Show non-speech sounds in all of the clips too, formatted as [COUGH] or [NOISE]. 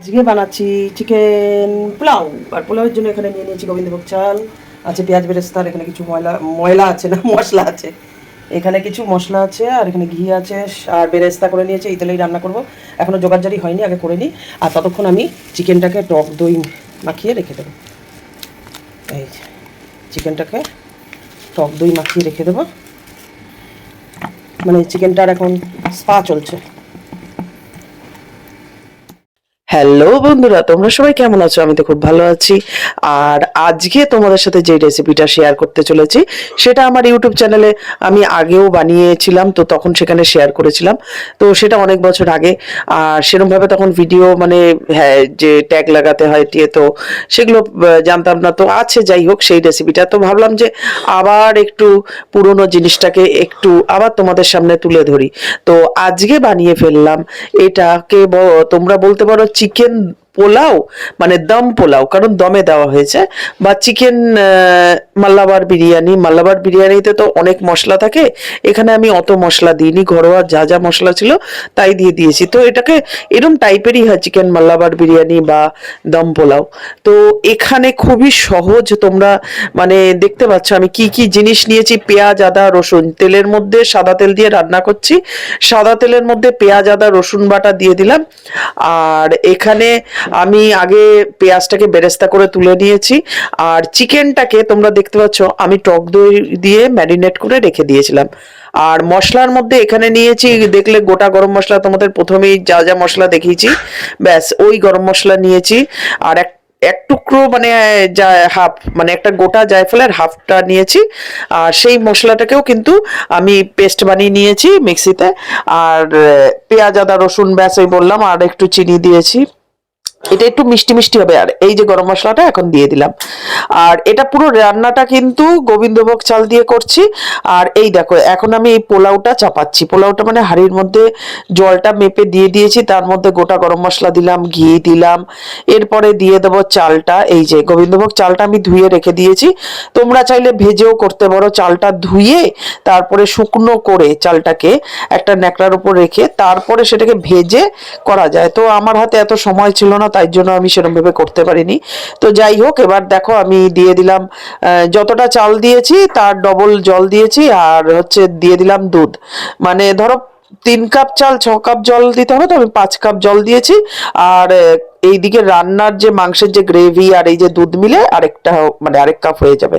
আজকে বানাচ্ছি, চিকেন, পোলাও। আর পোলাওয়ের জন্য এখানে নিয়ে নিয়েছি গোবিন্দভোগ চাল, আছে পেঁয়াজ বেরেস্তার, এখানে কিছু ময়লা ময়লা আছে না, [LAUGHS] মশলা আছে। এখানে কিছু মশলা আছে, আর এখানে ঘি আছে, আর বেরেস্তা করে নিয়েছে, এই তেলেই রান্না করব। এখনও জোগাড়জারি হয়নি, আগে করে নিই। আর ততক্ষণ আমি চিকেনটাকে টক দই মাখিয়ে রেখে দেবো। এই চিকেনটাকে টক দই মাখিয়ে রেখে দেবো। মানে চিকেনটার এখন স্পা চলছে। হ্যালো বন্ধুরা, তোমরা সবাই কেমন আছো? আমি তো খুব ভালো আছি। আর আজকে তোমাদের সাথে যে রেসিপিটা শেয়ার করতে চলেছি, সেটা আমার ইউটিউব চ্যানেলে আমি আগেও বানিয়েছিলাম, তো তখন সেখানে শেয়ার করেছিলাম। তো সেটা অনেক বছর আগে। আর সেরকমভাবে তখন ভিডিও মানে হ্যাঁ যে ট্যাগ লাগাতে হয় টিয়ে তো সেগুলো জানতাম না। তো আছে, যাই হোক, সেই রেসিপিটা তো ভাবলাম যে আবার একটু পুরনো জিনিসটাকে একটু আবার তোমাদের সামনে তুলে ধরি। তো আজকে বানিয়ে ফেললাম, এটাকে তোমরা বলতে পারো চিকেন পোলাও মানে দম পোলাও কারণ দমে দেওয়া হয়েছে বা চিকেন মাল্লাবার বিরিয়ানি। মাল্লাবার বিরিয়ানিতে তো অনেক মশলা থাকে। এখানে আমি অত মশলা দিইনি। ঘরোয়া যা যা মশলা ছিল তাই দিয়ে দিয়েছি। তো এটাকে এরম টাইপেরই হয় চিকেন মাল্লাবার বিরিয়ানি বা দম পোলাও। তো এখানে খুবই সহজ তোমরা মানে দেখতে পাচ্ছ আমি কি কি জিনিস নিয়েছি। পেঁয়াজ, আদা, রসুন। তেলের মধ্যে সাদা তেল দিয়ে রান্না করছি। সাদা তেলের মধ্যে পেঁয়াজ, আদা, রসুন বাটা দিয়ে দিলাম। আর এখানে আমি আগে পেঁয়াজটাকে বেরেস্তা করে তুলে নিয়েছি। আর চিকেনটাকে তোমরা দেখতে পাচ্ছ, আমি টক দই দিয়ে ম্যারিনেট করে রেখে দিয়েছিলাম। আর মশলার মধ্যে এখানে নিয়েছি, দেখলে গোটা গরম মশলা, তোমাদের প্রথমেই যা যা মশলা দেখিয়েছি, ব্যাস, ওই গরম মশলা নিয়েছি। আর এক এক টুকরো মানে যা হাফ মানে একটা গোটা জায়ফলের হাফটা নিয়েছি। আর সেই মশলাটাকেও কিন্তু আমি পেস্ট বানিয়ে নিয়েছি মিক্সিতে আর পেঁয়াজ, আদা, রসুন, ব্যাস ওই বললাম, আর একটু চিনি দিয়েছি। এটা একটু মিষ্টি মিষ্টি হবে। আর এই যে গরম মশলাটা এখন দিয়ে দিলাম। আর এটা পুরো রান্নাটা কিন্তু গোবিন্দভোগ চাল দিয়ে করছি। আর এই দেখো, এখন আমি এই পোলাওটা চাপাচ্ছি। পোলাওটা মানে হাঁড়ির মধ্যে জলটা মেপে দিয়ে দিয়েছি। তার মধ্যে গোটা গরম মশলা দিলাম, ঘি দিলাম। এরপরে দিয়ে দেবো চালটা। এই যে গোবিন্দভোগ চালটা আমি ধুয়ে রেখে দিয়েছি। তোমরা চাইলে ভেজেও করতে পারো। চালটা ধুয়ে তারপরে শুকনো করে চালটাকে একটা ন্যাকড়ার উপর রেখে তারপরে সেটাকে ভেজে করা যায়। তো আমার হাতে এত সময় ছিল না তাই জন্য আমি সেরকমভাবে করতে পারিনি। তো যাই হোক, এবার দেখো আমি দিয়ে দিলাম যতটা চাল দিয়েছি তার ডবল জল দিয়েছি আর হচ্ছে দিয়ে দিলাম দুধ। মানে ধরো তিন কাপ চাল, ছ কাপ জল দিতে হবে, তো আমি পাঁচ কাপ জল দিয়েছি। আর এইদিকে রান্নার যে মাংসের যে গ্রেভি আর এই যে দুধ মিলে আরেকটা মানে আরেক কাপ হয়ে যাবে।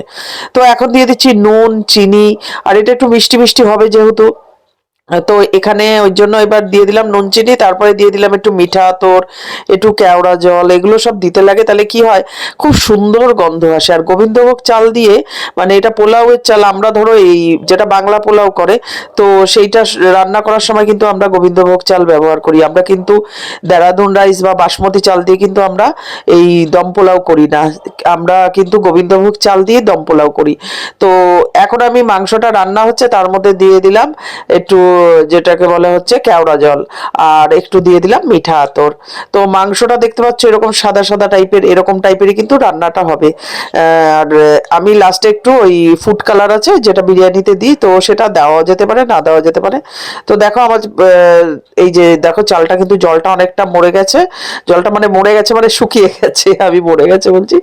তো এখন দিয়ে দিচ্ছি নুন, চিনি, আর এটা একটু মিষ্টি মিষ্টি হবে যেহেতু। তো এখানে ওই জন্য এবার দিয়ে দিলাম নুন চিনি, তারপরে দিয়ে দিলাম একটু মিঠা তোর একটু কেওড়া জল, এগুলো সব দিতে লাগে। তাহলে কি হয়? খুব সুন্দর গন্ধ আসে। আর গোবিন্দভোগ চাল দিয়ে মানে এটা পোলাওয়ের চাল, আমরা ধরো এই যেটা বাংলা পোলাও করে, তো সেইটা রান্না করার সময় কিন্তু আমরা গোবিন্দভোগ চাল ব্যবহার করি। আমরা কিন্তু দেরাদুন রাইস বা বাসমতি চাল দিয়ে কিন্তু আমরা এই দম পোলাও করি না। আমরা কিন্তু গোবিন্দভোগ চাল দিয়ে দম পোলাও করি। তো এখন আমি মাংসটা রান্না হচ্ছে, তার মধ্যে দিয়ে দিলাম একটু যেটাকে বলা হচ্ছে কেওড়া জল। আর একটু দিয়ে দিলাম মিঠা আতর। তো মাংসটা দেখতে পাচ্ছ এরকম সাদা সাদা টাইপের, এরকম টাইপেরই কিন্তু রান্নাটা হবে। আর আমি লাস্টে একটু ওই ফুড কালার আছে, যেটা বিরিয়ানিতে দিই, তো সেটা দেওয়া যেতে পারে, না দেওয়া যেতে পারে। তো দেখো আমার এই যে দেখো চালটা কিন্তু জলটা অনেকটা মরে গেছে। জলটা মানে মরে গেছে মানে শুকিয়ে গেছে, [LAUGHS] আমি মরে গেছে বলছি।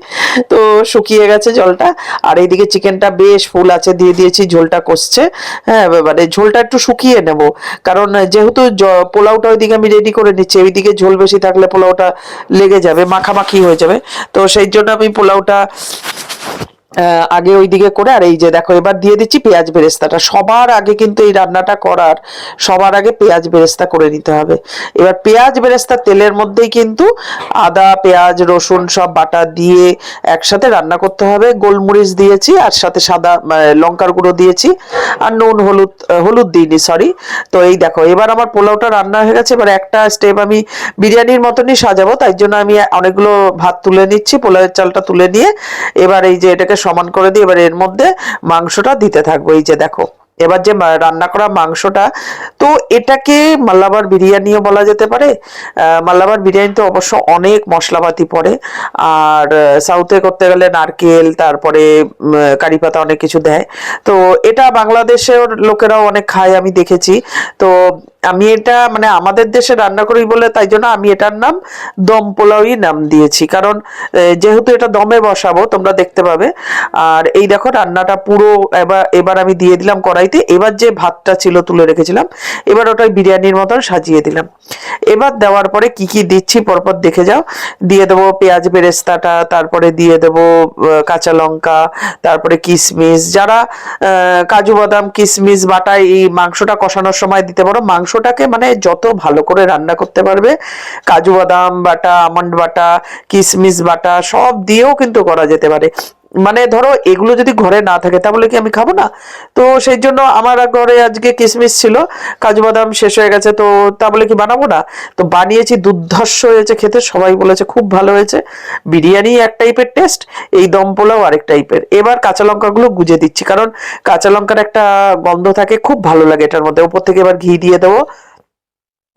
তো শুকিয়ে গেছে জলটা। আর এইদিকে চিকেনটা বেশ ফুল আছে, দিয়ে দিয়েছি, ঝোলটা কষছে। হ্যাঁ মানে ঝোলটা একটু শুকিয়ে নেব। কারণ যেহেতু পোলাওটা ওইদিকে আমি রেডি করে নিচ্ছি, ওইদিকে ঝোল বেশি থাকলে পোলাওটা লেগে যাবে, মাখামাখি হয়ে যাবে। তো সেই জন্য আমি পোলাওটা আগে ওইদিকে করে, আর এই যে দেখো, এবার দিয়ে দিচ্ছি পেঁয়াজ বেরেস্তাটা। সবার আগে কিন্তু এই রান্নাটা করার, সবার আগে পেঁয়াজ বেরেস্তা করে নিতে হবে। এবার পেঁয়াজ বেরেস্তা তেলের মধ্যেই কিন্তু আদা, পেঁয়াজ, রসুন সব বাটা দিয়ে একসাথে রান্না করতে হবে। গোলমরিচ দিয়েছি, আর সাথে সাদা লঙ্কার গুঁড়ো দিয়েছি, আর নুন, হলুদ হলুদ দিইনি সরি তো এই দেখো, এবার আমার পোলাওটা রান্না হয়ে গেছে, এবার একটা স্টেপ আমি বিরিয়ানির মতনই সাজাবো, তাই জন্য আমি অনেকগুলো ভাত তুলে নিচ্ছি, পোলাওয়ের চালটা তুলে নিয়ে। এবার এই যে এটাকে সমান করে দিয়ে এবার এর মধ্যে মাংসটা দিতে থাকব। এই যে দেখো, এবার যে রান্না করা মাংসটা, তো এটাকে মাল্লাবার বিরিয়ানিও বলা যেতে পারে। মাল্লাবার বিরিয়ানিতে অবশ্য অনেক মশলাপাতি পড়ে। আর সাউথে করতে গেলে নারকেল, তারপরে কারি পাতা অনেক কিছু দেয়। তো এটা বাংলাদেশের লোকেরাও অনেক খায়, আমি দেখেছি। তো আমি এটা মানে আমাদের দেশে রান্না করি বলে তাই জন্য আমি এটার নাম দম পোলাওই নাম দিয়েছি। কারণ যেহেতু এটা দমে বসাবো, তোমরা দেখতে পাবে। আর এই দেখো রান্নাটা পুরো এবার এবার আমি দিয়ে দিলাম কড়াইতে। এবার যে ভাতটা ছিল তুলে রেখেছিলাম, এবার ওটা বিরিয়ানির মতন সাজিয়ে দিলাম। এবার দেওয়ার পরে কি কি দিচ্ছি পরপর দেখে যাও। দিয়ে দেবো পেঁয়াজ বেরেস্তাটা, তারপরে দিয়ে দেবো কাঁচা লঙ্কা, তারপরে কিশমিশ যারা কাজু বাদাম কিশমিশ বাটা এই মাংসটা কষানোর সময় দিতে পারো মাংসটাকে মানে যত ভালো করে রান্না করতে পারবে, কাজু বাদাম বাটা, আমন্ড বাটা কিশমিশ বাটা সব দিয়েও কিন্তু করা যেতে পারে। মানে ধরো এগুলো যদি ঘরে না থাকে তাহলে কি আমি খাব না? তো সেই জন্য আমার ঘরে আজকে কিশমিশ ছিল, কাজু বাদাম শেষ হয়ে গেছে, তো তা বলে কি বানাবো না? তো বানিয়েছি দুর্ধর্ষ হয়েছে খেতে, সবাই বলেছে খুব ভালো হয়েছে। বিরিয়ানি এক টাইপের টেস্ট এই দম পোলাও আরেক টাইপের এবার কাঁচা লঙ্কাগুলো গুজে দিচ্ছি, কারণ কাঁচা লঙ্কার একটা গন্ধ থাকে, খুব ভালো লাগে এটার মধ্যে। উপর থেকে এবার ঘি দিয়ে দেবো।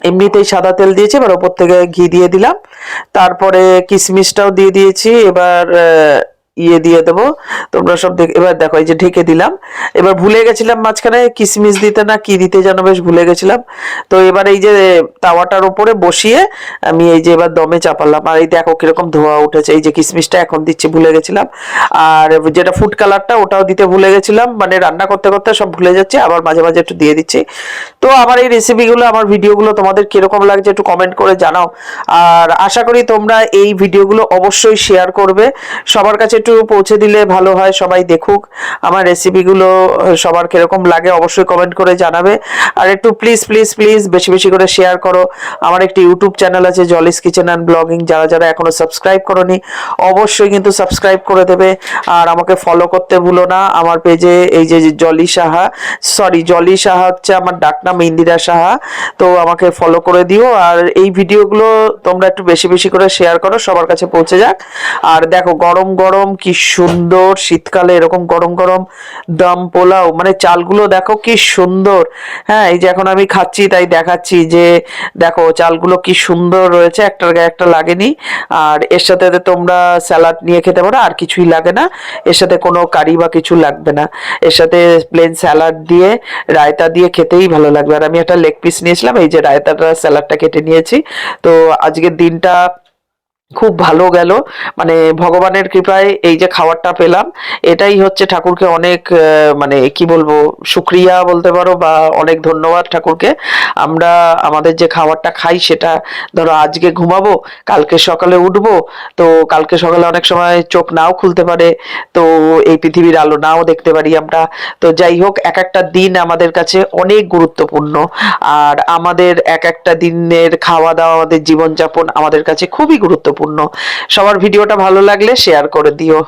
এমনিতেই সাদা তেল দিয়েছি, এবার ওপর থেকে ঘি দিয়ে দিলাম। তারপরে কিশমিশটাও দিয়ে দিয়েছি, এবার ইয়ে দিয়ে দেবো। তোমরা সব দেখ এবার দেখো, এই যে ঢেকে দিলাম। এবার ভুলে গেছিলাম মাঝখানে কিশমিশ দিতে না কি দিতে যেন বেশ ভুলে গেছিলাম। তো এবার এই যে তাওয়াটার উপরে বসিয়ে আমি এই যে এবার দমে চাপালাম। আর এই দেখো কীরকম ধোয়া উঠেছে। এই যে কিশমিশটা এখন দিচ্ছি, ভুলে গেছিলাম। আর যেটা ফুড কালারটা ওটাও দিতে ভুলে গেছিলাম। মানে রান্না করতে করতে সব ভুলে যাচ্ছে। আবার মাঝে মাঝে একটু দিয়ে দিচ্ছি। তো আমার এই রেসিপিগুলো আমার ভিডিওগুলো তোমাদের কীরকম লাগছে একটু কমেন্ট করে জানাও। আর আশা করি তোমরা এই ভিডিওগুলো অবশ্যই শেয়ার করবে। সবার কাছে একটু পৌঁছে দিলে ভালো হয়, সবাই দেখুক। আমার রেসিপিগুলো সবার কীরকম লাগে অবশ্যই কমেন্ট করে জানাবে। আর একটু প্লিজ প্লিজ প্লিজ বেশি বেশি করে শেয়ার করো। আমার একটি ইউটিউব চ্যানেল আছে জলিস কিচেন অ্যান্ড ব্লগিং যারা যারা এখনও সাবস্ক্রাইব করনি, অবশ্যই কিন্তু সাবস্ক্রাইব করে দেবে। আর আমাকে ফলো করতে ভুলো না। আমার পেজে এই যে জলি সাহা সরি জলি সাহা হচ্ছে আমার ডাকনাম ইন্দিরা সাহা। তো আমাকে ফলো করে দিও। আর এই ভিডিওগুলো তোমরা একটু বেশি বেশি করে শেয়ার করো। সবার কাছে পৌঁছে যাক। আর দেখো, গরম গরম কি সুন্দর শীতকালে এরকম গরম গরম দম পোলাও মানে চালগুলো দেখো কি সুন্দর। হ্যাঁ এই যে এখন আমি খাচ্ছি, তাই দেখাচ্ছি যে দেখো চালগুলো কি সুন্দর রয়েছে, একটার গায়ে একটা লাগেনি। আর এর সাথে তোমরা স্যালাড নিয়ে খেতে পারো, আর কিছুই লাগে না। এর সাথে কোনো কারি বা কিছু লাগবে না। এর সাথে প্লেন স্যালাড দিয়ে, রায়তা দিয়ে খেতেই ভালো লাগবে। আর আমি একটা লেগ পিস নিয়েছিলাম, এই যে রায়তাটা, স্যালাডটা কেটে নিয়েছি। তো আজকের দিনটা খুব ভালো গেল। মানে ভগবানের কৃপায় এই যে খাবারটা পেলাম, এটাই হচ্ছে ঠাকুরকে অনেক মানে কি বলব শুক্রিয়া বলতে পারো বা অনেক ধন্যবাদ ঠাকুরকে। আমরা আমাদের যে খাবারটা খাই সেটা ধরো আজকে ঘুমাবো, কালকে সকালে উঠবো, তো কালকে সকালে অনেক সময় চোখ নাও খুলতে পারে, তো এই পৃথিবীর আলো নাও দেখতে পারি আমরা। তো যাই হোক, এক একটা দিন আমাদের কাছে অনেক গুরুত্বপূর্ণ। আর আমাদের এক একটা দিনের খাওয়া দাওয়া, আমাদের জীবনযাপন আমাদের কাছে খুবই গুরুত্বপূর্ণ। সবার ভিডিওটা ভালো লাগলে শেয়ার করে দিও।